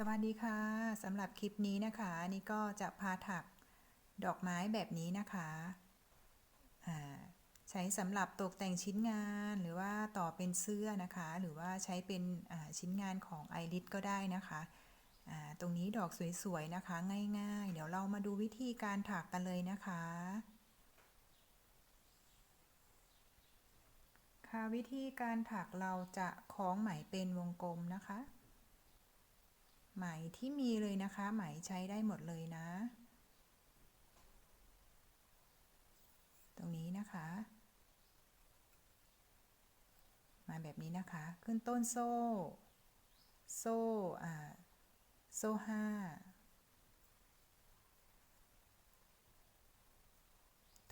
สวัสดีค่ะสำหรับคลิปนี้นะคะอันนี่ก็จะพาถักดอกไม้แบบนี้นะคะใช้สำหรับตกแต่งชิ้นงานหรือว่าต่อเป็นเสื้อนะคะ หรือว่าใช้เป็นชิ้นงานของไอริสก็ได้นะคะตรงนี้ดอกสวยๆนะคะ ง่ายๆ เดี๋ยวเรามาดูวิธีการถักกันเลยนะคะ ค่ะวิธีการถักเราจะคล้องไหมเป็นวงกลมนะคะ ไหมที่มีเลยนะคะ ไหมใช้ได้หมดเลยนะ ตรงนี้นะคะ มาแบบนี้นะคะ ขึ้นต้นโซ่ โซ่อ่าโซ่ห้า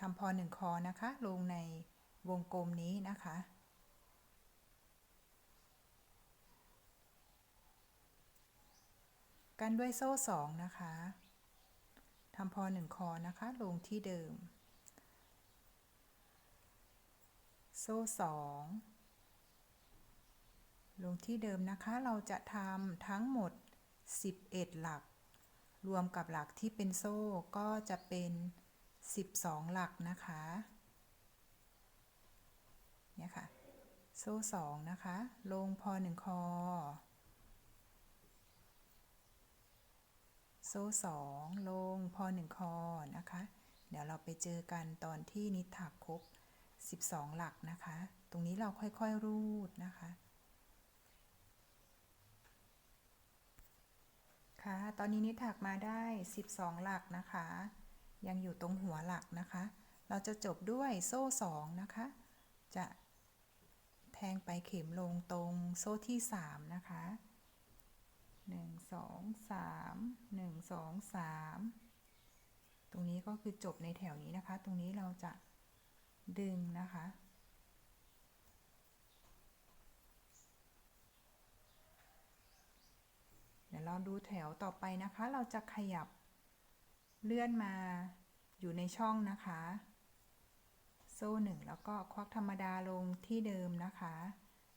ทำพอหนึ่งคอนะคะ ลงในวงกลมนี้นะคะ กันด้วยโซ่สองนะคะทำพอหนึ่งคอนะคะ ลงที่เดิม โซ่สองลงที่เดิมนะคะ เราจะทำทั้งหมด 11 หลัก รวมกับหลักที่เป็นโซ่ก็จะเป็น 12 หลักนะคะ เนี่ยค่ะ โซ่สองนะคะ ลงพอหนึ่งคอ ซ่สองลงพอหนึ่งคอนะคะ เดี๋ยวเราไปเจอกันตอนที่นิถักครบ 12 หลักนะคะ ตรงนี้เราค่อยๆรูดนะคะ ค่ะ ตอนนี้นิถักมาได้ 12 หลักนะคะ ยังอยู่ตรงหัวหลักนะคะ เราจะจบด้วยโซ่2นะคะ จะแทงไปเข็มลงตรงโซ่ที่ 3 นะคะ 1 2 3 1 2 3ตรงนี้ก็คือจบในแถวนี้นะคะ ตรงนี้เราจะดึงนะคะ เดี๋ยวเราดูแถวต่อไปนะคะ เราจะขยับเลื่อนมาอยู่ในช่องนะคะ โซ่หนึ่งแล้วก็ควักธรรมดาลงที่เดิมนะคะ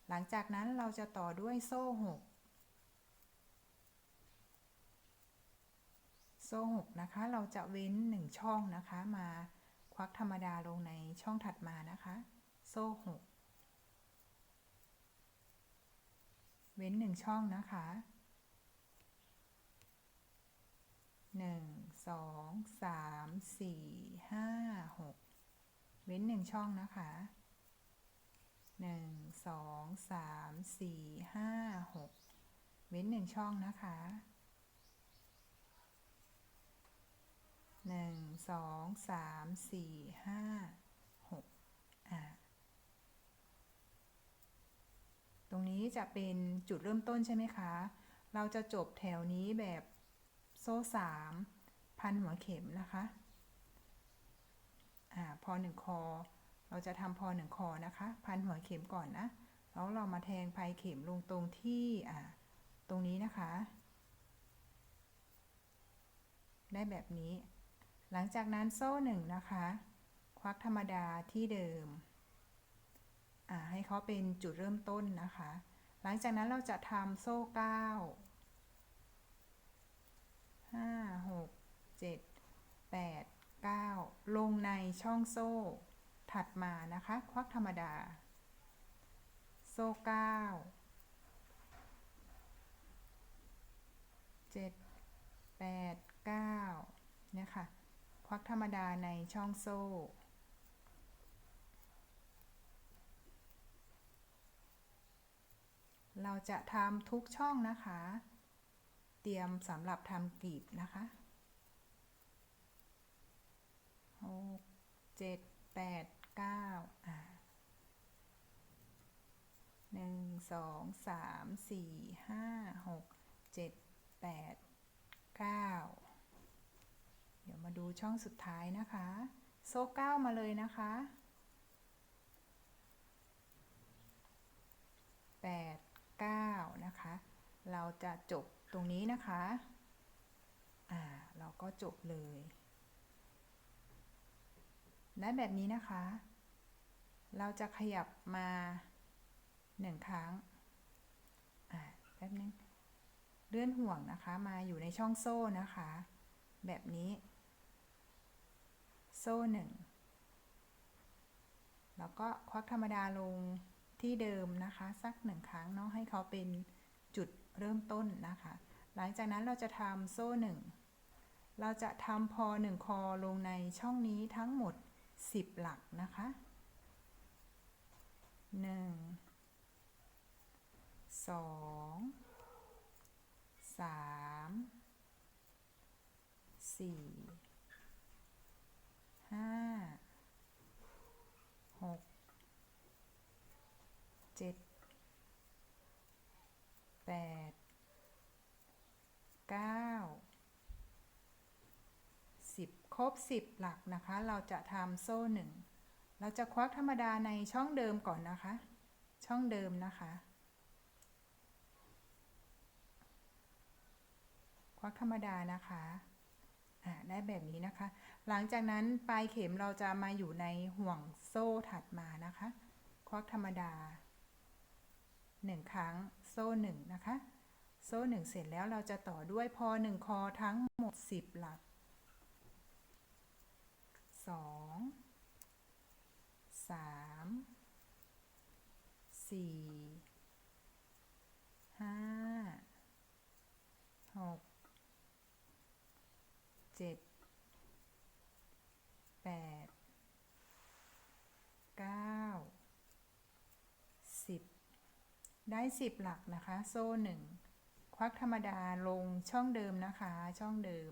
หลังจากนั้นเราจะต่อด้วยโซ่หก โซ่หกนะคะ เราจะเว้นหนึ่งช่องนะคะ มาควักธรรมดาลงในช่องถัดมานะคะ โซ่หกเว้นหนึ่งช่องนะคะหนึ่งสองสามสี่ห้าหกเว้นหนึ่งช่องนะคะหนึ่งสองสามสี่ห้าหกเว้นหนึ่งช่องนะคะ หนึ่งสองสามสี่ห้าหกอ่าตรงนี้จะเป็นจุดเริ่มต้นใช่ไหมคะ เราจะจบแถวนี้แบบโซ่สามพันหัวเข็มนะคะอ่าพอหนึ่งคอ เราจะทำพอหนึ่งคอนะคะ พันหัวเข็มก่อนนะ แล้วเรามาแทงปลายเข็มลงตรงที่อ่าตรงนี้นะคะ ได้แบบนี้ หลังจากนั้นโซ่หนึ่งนะคะ ควักธรรมดาที่เดิม ให้เขาเป็นจุดเริ่มต้นนะคะ หลังจากนั้นเราจะทำโซ่เก้าห้าหกเจ็ดแปดเก้าลงในช่องโซ่ ถัดมานะคะ ควักธรรมดา โซ่เก้าเจ็ดแปดเก้าเนี่ยค่ะ ควักธรรมดาในช่องโซ่ เราจะทำทุกช่องนะคะ เตรียมสำหรับทำกลีบนะคะหกเจ็ดแปดเก้าอ่าหนึ่งสองสามสี่ห้าหกเจ็ดแปดเก้า เดี๋ยวมาดูช่องสุดท้ายนะคะ โซ่เก้ามาเลยนะคะแปด9นะคะ เราจะจบตรงนี้นะคะ อ่า เราก็จบเลยได้แบบนี้นะคะ เราจะขยับมาหนึ่งครั้ง อ่า แป๊บนึง เลื่อนห่วงนะคะ มาอยู่ในช่องโซ่นะคะ แบบนี้ โซ่หนึ่งแล้วก็ควักธรรมดาลงที่เดิมนะคะ สักหนึ่งครั้งเนาะให้เขาเป็นจุดเริ่มต้นนะคะ หลังจากนั้นเราจะทำโซ่หนึ่งเราจะทำพอหนึ่งคอลงในช่องนี้ทั้งหมด 10 หลักนะคะ 1 2 3 4 เจ็ดแปดเก้าสิบครบสิบหลักนะคะ เราจะทำโซ่หนึ่งเราจะควักธรรมดาในช่องเดิมก่อนนะคะ ช่องเดิมนะคะ ควักธรรมดานะคะอ่าได้แบบนี้นะคะ หลังจากนั้นปลายเข็มเราจะมาอยู่ในห่วงโซ่ถัดมานะคะ ควักธรรมดา หนึ่งครั้งโซ่หนึ่งนะคะ โซ่หนึ่งเสร็จแล้วเราจะต่อด้วยพอหนึ่งคอทั้งหมดสิบหลักสองสามสี่ห้าหกเจ็ดแปดเก้าสิบ ได้สิบหลักนะคะ โซ่หนึ่งควักธรรมดาลงช่องเดิมนะคะ ช่องเดิม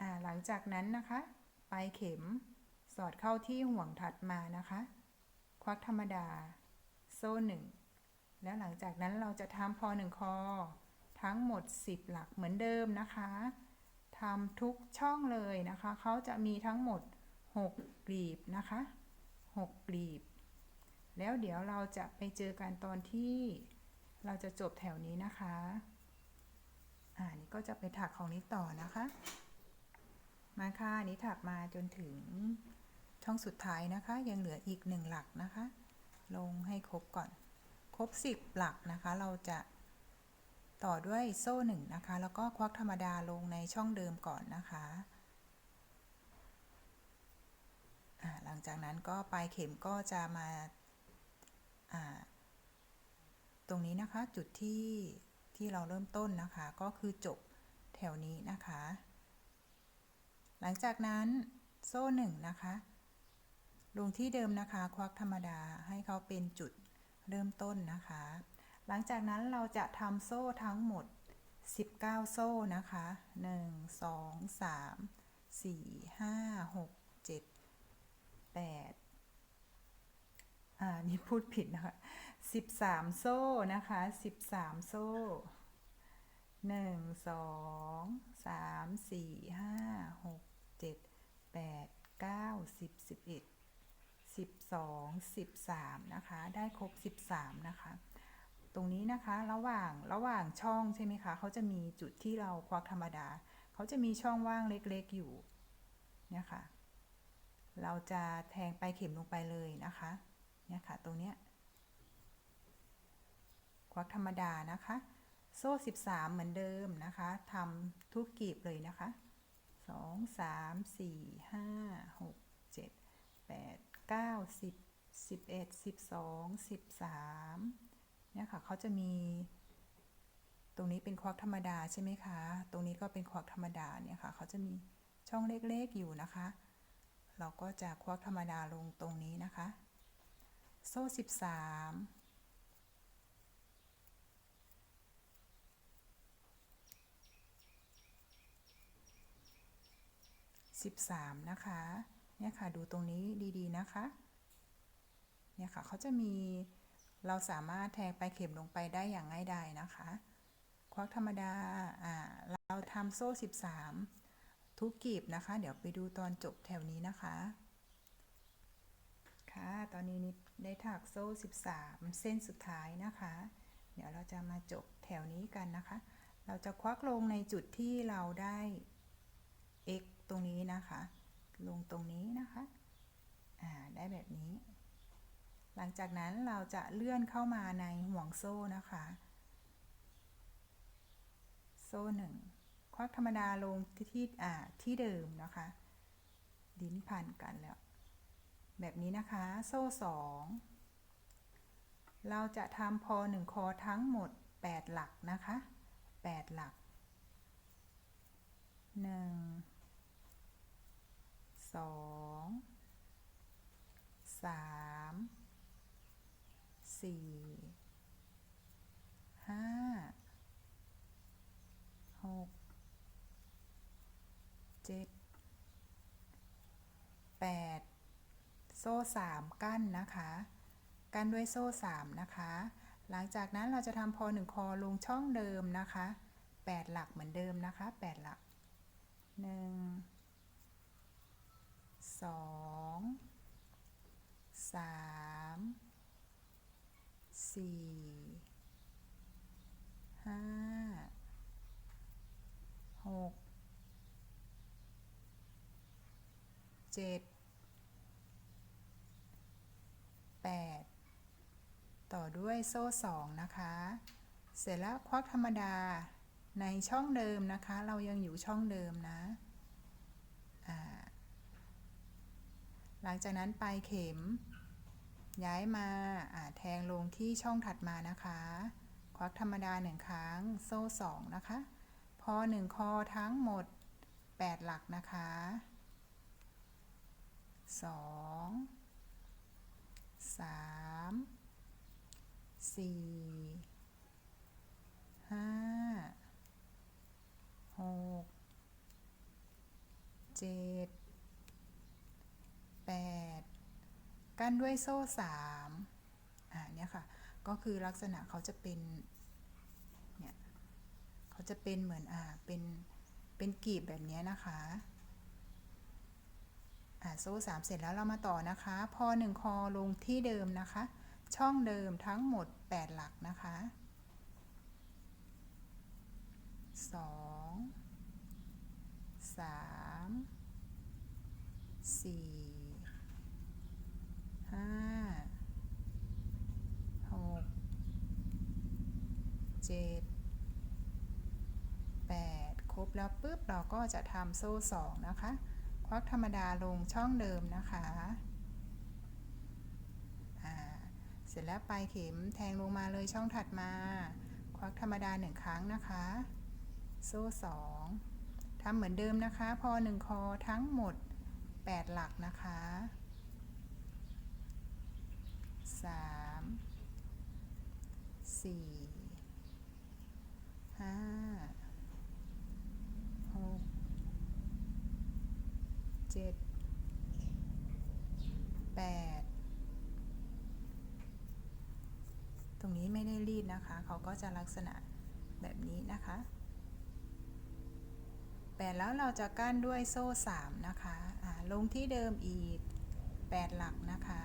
อ่า หลังจากนั้นนะคะ ปลายเข็มสอดเข้าที่ห่วงถัดมานะคะ ควักธรรมดา โซ่หนึ่งแล้วหลังจากนั้นเราจะทำพอหนึ่งคอ ทั้งหมด 10 หลักเหมือนเดิมนะคะทำทุกช่องเลยนะคะ เขาจะมีทั้งหมด 6กลีบนะคะ 6กลีบ แล้วเดี๋ยวเราจะไปเจอกันตอนที่เราจะจบแถวนี้นะคะ อ่า นี่ก็จะไปถักของนี้ต่อนะคะ มาค่ะนี้ถักมาจนถึงช่องสุดท้ายนะคะ ยังเหลืออีกหนึ่งหลักนะคะ ลงให้ครบก่อน ครบ 10 หลักนะคะ เราจะต่อด้วยโซ่หนึ่งนะคะ แล้วก็ควักธรรมดาลงในช่องเดิมก่อนนะคะหลังจากนั้นก็ปลายเข็มก็จะมา ตรงนี้นะคะจุดที่ที่เราเริ่มต้นนะคะ ก็คือจบแถวนี้นะคะ หลังจากนั้นโซ่หนึ่งนะคะลงที่เดิมนะคะ ควักธรรมดาให้เขาเป็นจุดเริ่มต้นนะคะ หลังจากนั้นเราจะทำโซ่ทั้งหมด 19 โซ่นะคะ 1 2 3 4 5 6 7 8 อ่านี่พูดผิดนะคะ13โซ่นะคะ13โซ่1 2 3 4 5 6 7 8 9 10 11 12 13นะคะ ได้ครบ13นะคะ ตรงนี้นะคะระหว่างระหว่างช่องใช่ไหมคะเขาจะมีจุดที่เราควักธรรมดาเขาจะมีช่องว่างเล็กๆอยู่เนี่ยค่ะเราจะแทงไปลายเข็มลงไปเลยนะคะ เนี่ยค่ะ ตรงเนี้ยควักธรรมดานะคะ โซ่ 13 เหมือนเดิมนะคะทำทุกกีบเลยนะคะ 2 3 4 5 6 7 8 9 10 11 12 13เนี่ยค่ะเขาจะมี ตรงนี้เป็นควักธรรมดาใช่ไหมคะ ตรงนี้ก็เป็นควักธรรมดาเนี่ยค่ะเขาจะมีช่องเล็กๆอยู่นะคะ เราก็จะควักธรรมดาลงตรงนี้นะคะ โซ่13 13นะคะ เนี่ยค่ะ ดูตรงนี้ดีๆนะคะ เนี่ยค่ะเขาจะมีเราสามารถแทงไปลายเข็มลงไปได้อย่างง่ายดายนะคะ ควักธรรมดา อ่า เราทำโซ่ 13 ทุกกีบนะคะ เดี๋ยวไปดูตอนจบแถวนี้นะคะ ค่ะ ตอนนี้นิด ได้ถักโซ่ 13 เส้นสุดท้ายนะคะ เดี๋ยวเราจะมาจบแถวนี้กันนะคะ เราจะควักลงในจุดที่เราได้ x ตรงนี้นะคะ ลงตรงนี้นะคะอ่าได้แบบนี้ หลังจากนั้นเราจะเลื่อนเข้ามาในห่วงโซ่นะคะ โซ่หนึ่งควักธรรมดาลงที่ที่อ่าที่เดิมนะคะลิ้นพันกันแล้ว แบบนี้นะคะ โซ่สองเราจะทำพอหนึ่งคอทั้งหมด 8 หลักนะคะ 8 หลัก 1 2 3 4 5 6 7 8 โซ่ 3 กั้นนะคะ กั้นด้วยโซ่ 3 นะคะ หลังจากนั้นเราจะทำพอ1คอลงช่องเดิมนะคะ 8 หลักเหมือนเดิมนะคะ 8 หลัก 1 2 3 4 5 6เจ็ด แปดต่อด้วยโซ่สองนะคะ เสร็จแล้วควักธรรมดาในช่องเดิมนะคะ เรายังอยู่ช่องเดิมนะ หลังจากนั้นปลายเข็ม ย้ายมาแทงลงที่ช่องถัดมานะคะ ควักธรรมดาหนึ่งครั้ง โซ่สองนะคะ พอหนึ่งคอทั้งหมด 8 หลักนะคะสอง สามสี่ห้าหกเจ็ดแปดกั้นด้วยโซ่สามอ่าเนี่ยค่ะ ก็คือลักษณะเขาจะเป็น เนี่ย เขาจะเป็นเหมือนอ่าเป็นเป็นกีบแบบนี้นะคะ อ่าโซ่สามเสร็จแล้วเรามาต่อนะคะ พอหนึ่งคอลงที่เดิมนะคะ ช่องเดิมทั้งหมด 8 หลักนะคะสองสามสี่ห้าหกเจ็ดแปดครบแล้วปุ๊บเราก็จะทำโซ่สองนะคะ วักธรรมดาลงช่องเดิมนะคะเสร็จแล้วปลายเข็มแทงลงมาเลยช่องถัดมา ควักธรรมดาหนึ่งครั้งนะคะ โซ่สองทำเหมือนเดิมนะคะ พอหนึ่งคอทั้งหมด 8 หลักนะคะ 3 4 5 เจ็ดแปดตรงนี้ไม่ได้รีดนะคะ เขาก็จะลักษณะแบบนี้นะคะแปดแล้วเราจะกั้นด้วยโซ่สามนะคะลงที่เดิมอีก8หลักนะคะ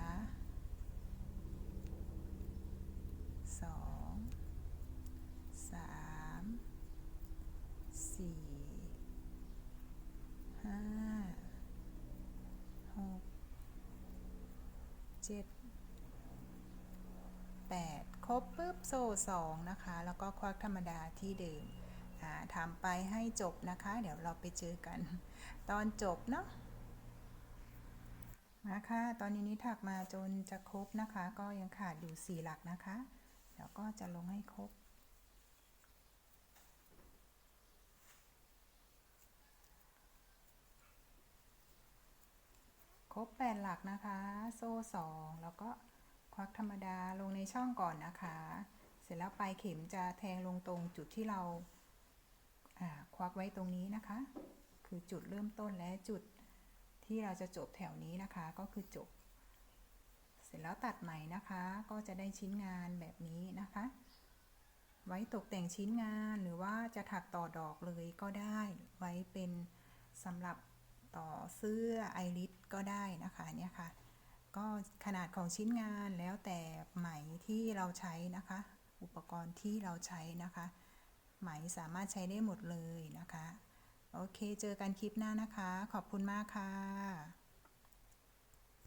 7 8 ครบปุ๊บโซ่2นะคะ แล้วก็ควักธรรมดาที่เดิมทำไปให้จบนะคะ เดี๋ยวเราไปเจอกัน ตอนจบเนาะนะคะ ตอนนี้นี้ถักมาจนจะครบนะคะ ก็ยังขาดอยู่ 4 หลักนะคะ แล้วก็จะลงให้ครบ รบ 8 หลักนะคะ โซ่ 2 แล้วก็ควักธรรมดาลงในช่องก่อนนะคะ เสร็จแล้วปลายเข็มจะแทงลงตรงจุดที่เราอ่าควักไว้ตรงนี้นะคะ คือจุดเริ่มต้นและจุดที่เราจะจบแถวนี้นะคะก็คือจบ เสร็จแล้วตัดใหม่นะคะ ก็จะได้ชิ้นงานแบบนี้นะคะ ไว้ตกแต่งชิ้นงานหรือว่าจะถักต่อดอกเลยก็ได้ ไว้เป็นสำหรับ ต่อเสื้อไอริสก็ได้นะคะเนี่ยค่ะ ก็ขนาดของชิ้นงานแล้วแต่ไหมที่เราใช้นะคะ อุปกรณ์ที่เราใช้นะคะ ไหมสามารถใช้ได้หมดเลยนะคะ โอเค เจอกันคลิปหน้านะคะ ขอบคุณมากค่ะ